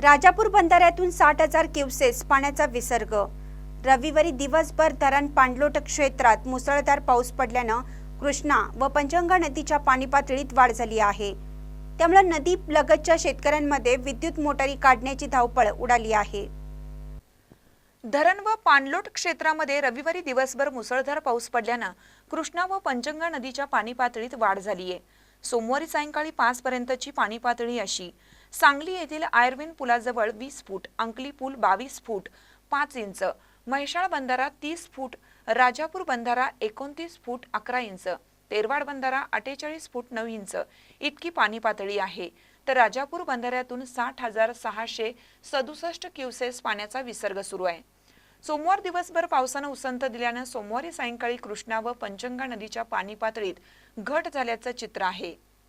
राजापूर बंधाऱ्यातून साठ हजार क्युसेस पाण्याचा विसर्ग. रविवारी दिवसभर धरण पाणलोट क्षेत्रात मुसळधार पाऊस पडल्यानं कृष्णा व पंचगंगा नदीच्या पाणी पातळीत वाढ झाली आहे. त्यामुळे नदी लगतच्या शेतकऱ्यांमध्ये विद्युत मोटारी काढण्याची धावपळ उडाली आहे. धरण व पाणलोट क्षेत्रामध्ये रविवारी दिवसभर मुसळधार पाऊस पडल्यानं कृष्णा व पंचगंगा नदीच्या पाणी पातळीत वाढ झाली आहे सोमवारी सायंकाळी पाच पर्यंतची पाणी पातळी अशी. सांगली येथील आयर्विन पुलाजवळ वीस फूट अंकली पूल बावीस फूट पाच इंच म्हैसाळ बंधारा तीस फूट राजापूर बंधारा एकोणतीस फूट अकरा इंच तेरवाड बंधारा अठ्ठेचाळीस फूट नऊ इंच. इतकी पाणी पातळी आहे. तर राजापूर बंधाऱ्यातून साठ हजार सहाशे सदुसष्ट क्युसेस पाण्याचा विसर्ग सुरू आहे. सोमवार दिवसभर पावसानं उसंत दिल्यानं सोमवारी सायंकाळी कृष्णा व पंचंगा नदीच्या पाणी पातळीत घट झाल्याचं चित्र आहे.